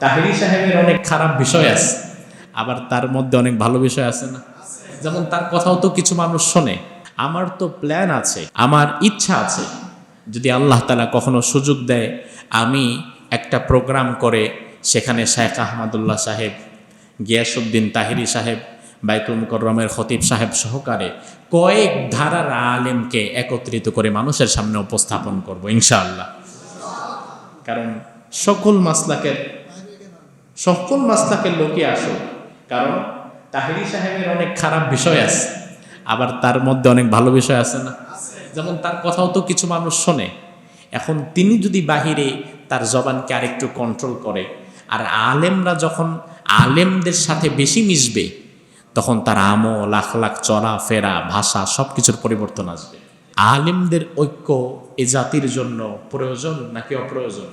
তাহিরি সাহেবের অনেক খারাপ বিষয় আছে। আবার তার মধ্যে অনেক ভালো বিষয় আছে না? যেমন তার কথাও তো কিছু মানুষ শোনে। আমার তো প্ল্যান আছে, আমার ইচ্ছা আছে। যদি আল্লাহ তালা কখনো সুযোগ দেয়, আমি একটা প্রোগ্রাম করে সেখানে শেখ আহমদুল্লাহ সাহেব গিয়াসুদ্দিন তাহিরি সাহেব, বাইতুল মুকররমের খতিব সাহেব সহকারে কয়েক ধারার আলেমকে একত্রিত করে মানুষের সামনে উপস্থাপন করব, ইনশাআল্লাহ। কারণ সকল মাসলাকের সকল মাসলাকের লোকে আসো কারণ তাহিরি সাহেবের অনেক খারাপ বিষয় আছে। আবার তার মধ্যে অনেক ভালো বিষয় আছে না? যেমন তার কথাও তো কিছু মানুষ শোনে। এখন তিনি যদি বাহিরে তার জবানকে আরেকটু কন্ট্রোল করে, আর আলেমরা যখন আলেমদের সাথে বেশি মিশবে, তখন তার আমল লাখ চলা, ফেরা, ভাষা সব কিছুর পরিবর্তন আসবে। আলেমদের ঐক্য এ জাতির জন্য প্রয়োজন নাকি অপ্রয়োজন?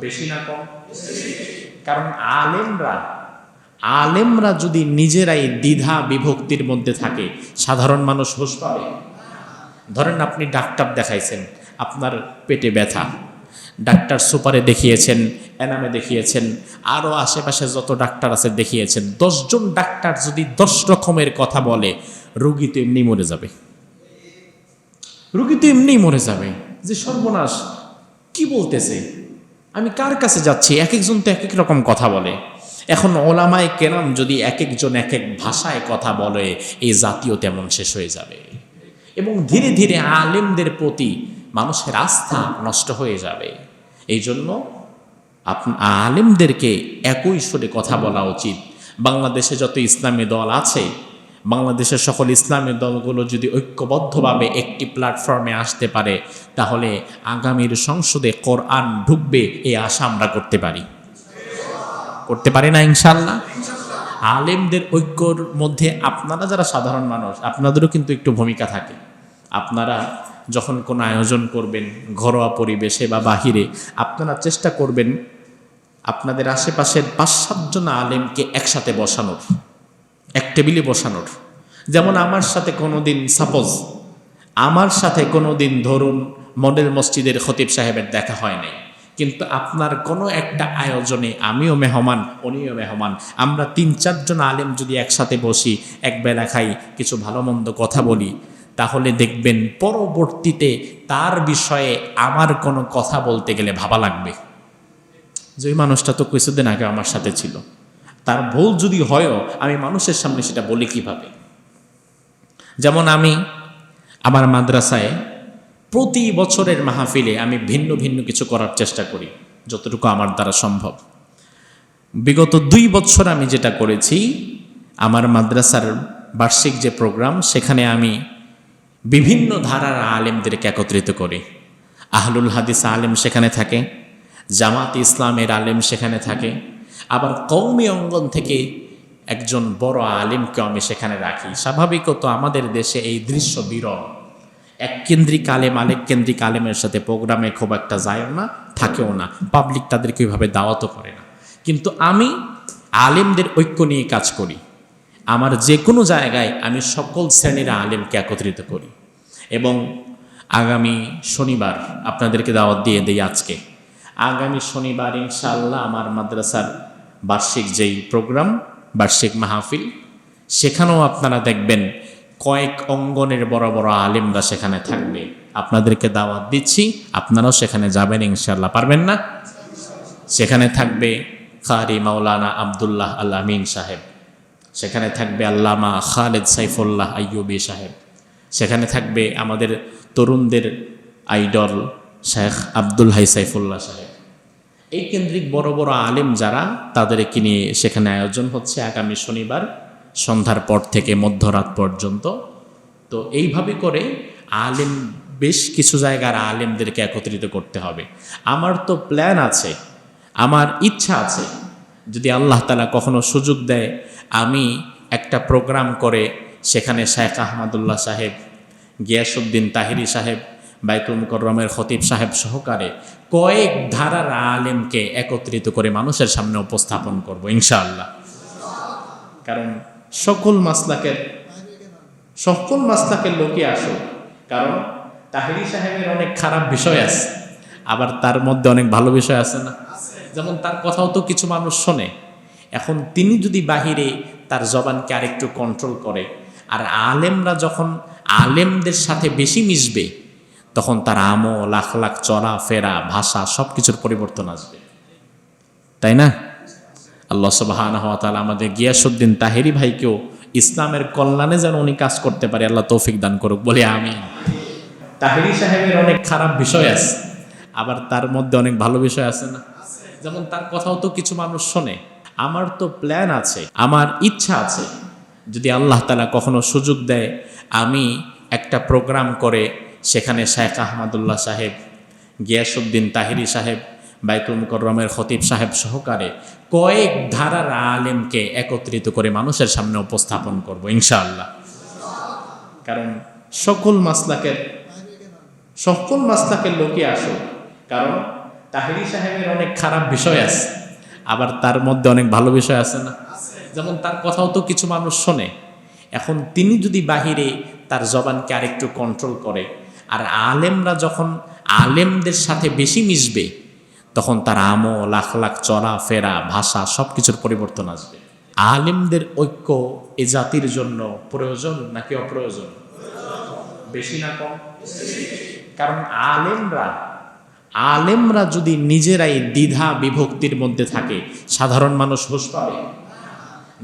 বেশি না কম? কারণ আলেমরা আলেমরা যদি নিজেরাই দ্বিধা বিভক্তির মধ্যে থাকে, সাধারণ মানুষ হোস পাবে? ধরেন আপনি ডাক্তার দেখাইছেন, আপনার পেটে ব্যথা। ডাক্তার সুপারে দেখিয়েছেন, এনামে দেখিয়েছেন আরও আশেপাশে যত ডাক্তার আছে দেখিয়েছেন, দশজন ডাক্তার যদি দশ রকমের কথা বলে, রুগী তো এমনি মরে যাবে। রুগী তো এমনিই মরে যাবে। যে সর্বনাশ, কি বলতেছে? আমি কার কাছে যাচ্ছি? এক একজন তো এক এক রকম কথা বলে। এখন ওলামায় কেরাম যদি এক একজন এক এক ভাষায় কথা বলে, এই জাতীয় তেমন শেষ হয়ে যাবে। এবং ধীরে ধীরে আলেমদের প্রতি মানুষের আস্থা নষ্ট হয়ে যাবে। এই জন্য আলেমদেরকে একই সুরে কথা বলা উচিত। বাংলাদেশে যত ইসলামী দল আছে বাংলাদেশের সকল ইসলামী দলগুলো যদি ঐক্যবদ্ধভাবে একটি প্ল্যাটফর্মে আসতে পারে, তাহলে আগামীর সংসদে কোরআন ঢুকবে এই আশা আমরা করতে পারি। করতে পারি না ইনশাল্লাহ আলেমদের ঐক্যর মধ্যে আপনারা যারা সাধারণ মানুষ, আপনাদেরও কিন্তু একটু ভূমিকা থাকে। আপনারা যখন কোনো আয়োজন করবেন, ঘরোয়া পরিবেশে বা বাহিরে, আপনারা চেষ্টা করবেন আপনাদের আশেপাশের পাঁচ সাতজন আলেমকে একসাথে বসানোর। এক টেবিলে বসানোর। যেমন আমার সাথে কোনো দিন সাপোজ আমার সাথে কোনো দিন ধরুন মডেল মসজিদের খতিব সাহেবের দেখা হয় নাই। কিন্তু আপনার কোনো একটা আয়োজনে আমিও মেহমান, উনিও মেহমান, আমরা তিন, চারজন আলেম যদি একসাথে বসি, এক বেলা খাই, কিছু ভালো মন্দ কথা বলি, তাহলে দেখবেন পরবর্তীতে তার বিষয়ে আমার কোনো কথা বলতে গেলে ভাবা লাগবে। যে মানুষটা তো কিছুদিন আগে আমার সাথে ছিল। তার ভুল যদি হয়ও, আমি মানুষের সামনে সেটা বলি কীভাবে? যেমন আমি আমার মাদ্রাসায় প্রতি বছরের মাহফিলে আমি ভিন্ন ভিন্ন কিছু করার চেষ্টা করি, যতটুকু আমার দ্বারা সম্ভব। বিগত দুই বছর আমি যেটা করেছি, আমার মাদ্রাসার বার্ষিক যে প্রোগ্রাম, সেখানে আমি বিভিন্ন ধারার আলেমদেরকে একত্রিত করি। আহলুল হাদিস আলেম সেখানে থাকে, জামাত ইসলামের আলেম সেখানে থাকে আবার কৌমি অঙ্গন থেকে একজন বড় আলেমকে আমি সেখানে রাখি। স্বাভাবিকত আমাদের দেশে এই দৃশ্য বিরল। এক কেন্দ্রিক আলেম আলেক কেন্দ্রিক আলেমের সাথে প্রোগ্রামে খুব একটা যায়ও না, থাকেও না। পাবলিক তাদেরকে ওইভাবে দাওয়াতও করে না। কিন্তু আমি আলেমদের ঐক্য নিয়ে কাজ করি। আমার যে কোনো জায়গায় আমি সকল শ্রেণির আলেমকে একত্রিত করি। এবং আগামী শনিবার আপনাদেরকে দাওয়াত দিয়ে দেই আজকে। আগামী শনিবার ইনশাআল্লাহ আমার মাদ্রাসার বার্ষিক যেই প্রোগ্রাম, বার্ষিক মাহফিল, সেখানেও আপনারা দেখবেন কয়েক অঙ্গনের বড় বড় আলেমরা সেখানে থাকবে। আপনাদেরকে দাওয়াত দিচ্ছি, আপনারাও সেখানে যাবেন ইনশাল্লাহ পারবেন না? সেখানে থাকবে খারি মাওলানা আবদুল্লাহ আল আমিন সাহেব। সেখানে থাকবে আল্লামা খালেদ সাইফুল্লাহ আইয়ুবি সাহেব। সেখানে থাকবে আমাদের তরুণদের আইডল শেখ আব্দুল হাই সাইফুল্লাহ সাহেব। এই কেন্দ্রিক বড় বড় আলেম যারা, তাদেরকে নিয়ে সেখানে আয়োজন হচ্ছে আগামী শনিবার, সন্ধ্যার পর থেকে মধ্যরাত পর্যন্ত। তো এইভাবে করে আলেম, বেশ কিছু জায়গার আলেমদেরকে একত্রিত করতে হবে। আমার তো প্ল্যান আছে, আমার ইচ্ছা আছে, যদি আল্লাহ তালা কখনো সুযোগ দেয়, আমি একটা প্রোগ্রাম করে সেখানে শেখ আহমদুল্লাহ সাহেব গিয়াসুদ্দিন তাহিরি সাহেব, বাইতুল মুকররমের খতিব সাহেব সহকারে কয়েক ধারার আলেমকে একত্রিত করে মানুষের সামনে উপস্থাপন করব, ইনশাআল্লাহ। কারণ সকল মাসলাকের সকল মাসলাকের লোকে আসো কারণ তাহিরি সাহেবের অনেক খারাপ বিষয় আছে, আবার তার মধ্যে অনেক ভালো বিষয় আছে না। যেমন তার কথাও তো কিছু মানুষ শোনে। এখন তিনি যদি বাহিরে তার জবানকে আরেকটু কন্ট্রোল করে, আর আলেমরা যখন আলেমদের সাথে বেশি মিশবে তখন তার আমো লাখ লাখ চলা, ফেরা, ভাষা সব কিছুর পরিবর্তন আসবে। তাই না? আল্লাহ সুবাহান তাআলা আমাদের গিয়াসুদ্দিন তাহেরি ভাইকেও ইসলামের কল্যাণে যেন উনি কাজ করতে পারে, আল্লাহ তৌফিক দান করুক, বলে আমি তাহেরি সাহেবের অনেক খারাপ বিষয় আছে, আবার তার মধ্যে অনেক ভালো বিষয় আছে না? যেমন তার কথাও তো কিছু মানুষ শোনে, আমার তো প্ল্যান আছে, আমার ইচ্ছা আছে, যদি আল্লাহ তালা কখনো সুযোগ দেয়, আমি একটা প্রোগ্রাম করে সেখানে শেখ আহমদুল্লাহ সাহেব গিয়াসুদ্দিন তাহিরি সাহেব, বাইতুল মুকররমের খতিব সাহেব সহকারে কয়েক ধারার আলেমকে একত্রিত করে মানুষের সামনে উপস্থাপন করব ইনশাআল্লাহ। কারণ সকল মাসলাকের সকল মাসলাকের লোকে আসো কারণ তাহিরি সাহেবের অনেক খারাপ বিষয় আছে, আবার তার মধ্যে অনেক ভালো বিষয় আছে না? যেমন তার কথাও তো কিছু মানুষ শোনে। এখন তিনি যদি বাহিরে তার জবানকে আরেকটু কন্ট্রোল করে আর আলেমরা যখন আলেমদের সাথে বেশি মিশবে, তখন তার আমো লাখ চলা, ফেরা, ভাষা সব কিছুর পরিবর্তন আসবে। আলেমদের ঐক্য এ জাতির জন্য প্রয়োজন নাকি অপ্রয়োজন? বেশি না কম? কারণ আলেমরা আলেমরা যদি নিজেরাই দ্বিধা বিভক্তির মধ্যে থাকে, সাধারণ মানুষ হুঁশ পাবে।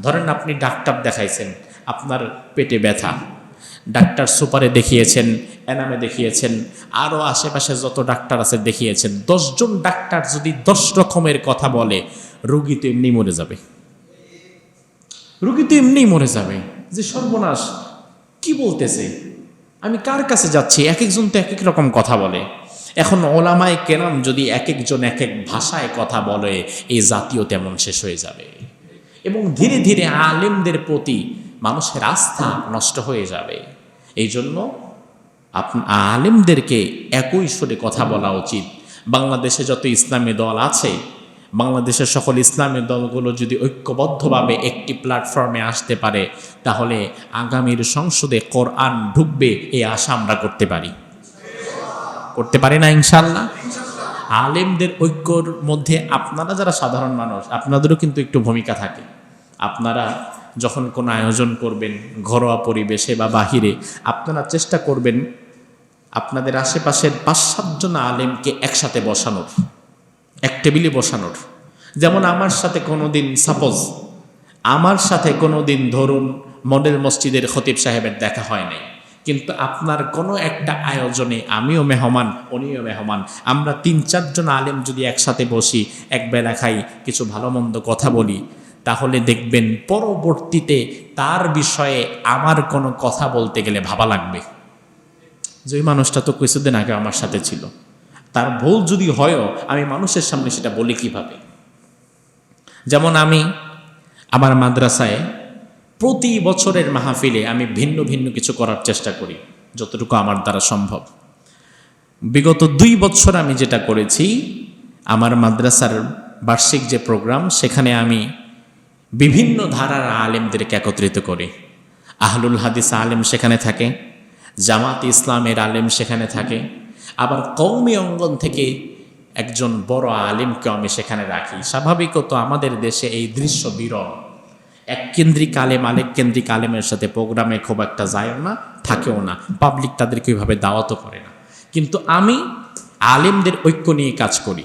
ধরেন আপনি ডাক্তার দেখাইছেন, আপনার পেটে ব্যথা। ডাক্তার সুপারে দেখিয়েছেন, এনামে দেখিয়েছেন আরও আশেপাশে যত ডাক্তার আছে দেখিয়েছেন, দশজন ডাক্তার যদি দশ রকমের কথা বলে, রুগী তো এমনি মরে যাবে। রুগী তো এমনিই মরে যাবে। যে সর্বনাশ, কি বলতেছে? আমি কার কাছে যাচ্ছি? এক একজন তো এক এক রকম কথা বলে। এখন ওলামায় কেরাম যদি এক একজন এক এক ভাষায় কথা বলে, এই জাতীয় তেমন শেষ হয়ে যাবে। এবং ধীরে ধীরে আলেমদের প্রতি মানুষের আস্থা নষ্ট হয়ে যাবে। এই জন্য আলেমদেরকে একই সুরে কথা বলা উচিত। বাংলাদেশে যত ইসলামী দল আছে, বাংলাদেশের সকল ইসলামী দলগুলো যদি ঐক্যবদ্ধভাবে একটি প্ল্যাটফর্মে আসতে পারে, তাহলে আগামীর সংসদে কোরআন ঢুকবে এই আশা আমরা করতে পারি। করতে পারি না ইনশাল্লাহ আলেমদের ঐক্যর মধ্যে আপনারা যারা সাধারণ মানুষ, আপনাদেরও কিন্তু একটু ভূমিকা থাকে। আপনারা যখন কোনো আয়োজন করবেন, ঘরোয়া পরিবেশে বা বাহিরে, আপনারা চেষ্টা করবেন আপনাদের আশেপাশের পাঁচ সাতজন আলেমকে একসাথে বসানোর, এক টেবিলে বসানোর। যেমন আমার সাথে কোনো দিন সাপোজ আমার সাথে কোনো দিন ধরুন মডেল মসজিদের খতিব সাহেবের দেখা হয় নাই, কিন্তু আপনার কোনো একটা আয়োজনে আমিও মেহমান, উনিও মেহমান, আমরা তিন চারজন আলেম যদি একসাথে বসি, এক বেলা খাই, কিছু ভালো মন্দ কথা বলি তাহলে দেখবেন পরবর্তীতে তার বিষয়ে আমার কোনো কথা বলতে গেলে ভাবা লাগবে। যে ওই মানুষটা তো কিছুদিন আগে আমার সাথে ছিল। তার ভুল যদি হয়ও আমি মানুষের সামনে সেটা বলি কীভাবে? যেমন আমি আমার মাদ্রাসায় প্রতি বছরের মাহফিলে আমি ভিন্ন ভিন্ন কিছু করার চেষ্টা করি, যতটুকু আমার দ্বারা সম্ভব। বিগত দুই বছর আমি যেটা করেছি, আমার মাদ্রাসার বার্ষিক যে প্রোগ্রাম, সেখানে আমি বিভিন্ন ধারার আলেমদেরকে একত্রিত করি। আহলুল হাদিস আলেম সেখানে থাকে, জামাত ইসলামের আলেম সেখানে থাকে, আবার কৌমি অঙ্গন থেকে একজন বড় আলেমকে আমি সেখানে রাখি। স্বাভাবিকত আমাদের দেশে এই দৃশ্য বিরল। এক কেন্দ্রিক আলেম আলেক কেন্দ্রিক আলেমের সাথে প্রোগ্রামে খুব একটা যায়ও না, থাকেও না। পাবলিক তাদেরকে ওইভাবে দাওয়াতও করে না। কিন্তু আমি আলেমদের ঐক্য নিয়ে কাজ করি।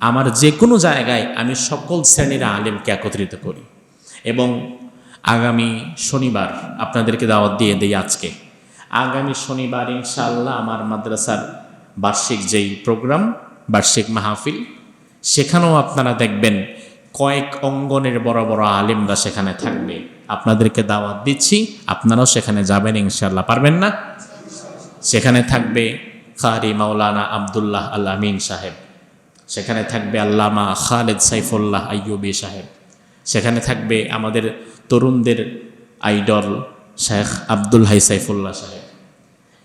আমার যে কোনো জায়গায় আমি সকল শ্রেণির আলেমকে একত্রিত করি। এবং আগামী শনিবার আপনাদেরকে দাওয়াত দিয়ে দেই আজকে। আগামী শনিবার ইনশাআল্লাহ আমার মাদ্রাসার বার্ষিক যেই প্রোগ্রাম, বার্ষিক মাহফিল, সেখানেও আপনারা দেখবেন কয়েক অঙ্গনের বড় বড় আলেমরা সেখানে থাকবে। আপনাদেরকে দাওয়াত দিচ্ছি, আপনারাও সেখানে যাবেন ইনশাল্লাহ পারবেন না? সেখানে থাকবে খারি মাওলানা আবদুল্লাহ আল আমিন সাহেব। সেখানে থাকবে আল্লামা খালেদ সাইফুল্লাহ আইয়ুবী সাহেব। সেখানে থাকবে আমাদের তরুণদের আইডল শেখ আব্দুল হাই সাইফুল্লাহ সাহেব।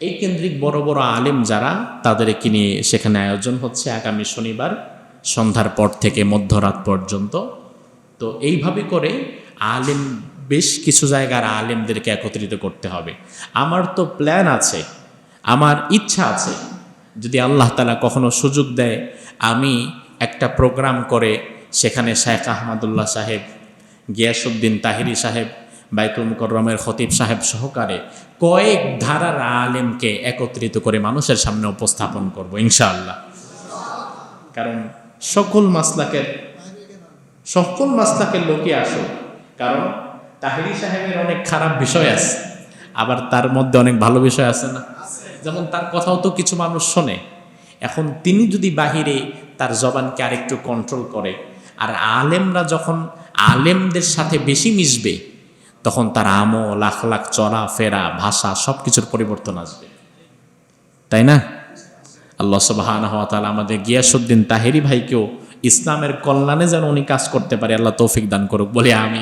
এই কেন্দ্রিক বড় বড় আলেম যারা, তাদেরকে নিয়ে সেখানে আয়োজন হচ্ছে আগামী শনিবার সন্ধ্যার পর থেকে মধ্যরাত পর্যন্ত। তো এইভাবে করে আলেম, বেশ কিছু জায়গার আলেমদেরকে একত্রিত করতে হবে। আমার তো প্ল্যান আছে, আমার ইচ্ছা আছে, যদি আল্লাহ তালা কখনো সুযোগ দেয়, আমি একটা প্রোগ্রাম করে সেখানে শেখ আহমদুল্লাহ সাহেব গিয়াসুদ্দিন তাহিরি সাহেব, বাইতুল মুকররমের খতিব সাহেব সহকারে কয়েক ধারার আলেমকে একত্রিত করে মানুষের সামনে উপস্থাপন করব, ইনশাআল্লাহ। কারণ সকল মাসলাকের সকল মাসলাকের লোকে আসুক। কারণ তাহিরি সাহেবের অনেক খারাপ বিষয় আছে, আবার তার মধ্যে অনেক ভালো বিষয় আছে না? যেমন তার কথাও তো কিছু মানুষ শোনে। এখন তিনি যদি বাহিরে তার জবানকে আরেকটু কন্ট্রোল করে আর আলেমরা যখন আলেমদের সাথে বেশি মিশবে, তখন তার আমল লাখ চলা, ফেরা, ভাষা সব কিছুর পরিবর্তন আসবে। তাই না? আল্লাহ সুবাহান হওয়া আমাদের গিয়াসুদ্দিন তাহেরি ভাইকেও ইসলামের কল্যাণে যেন উনি কাজ করতে পারে, আল্লাহ তৌফিক দান করুক, বলে আমি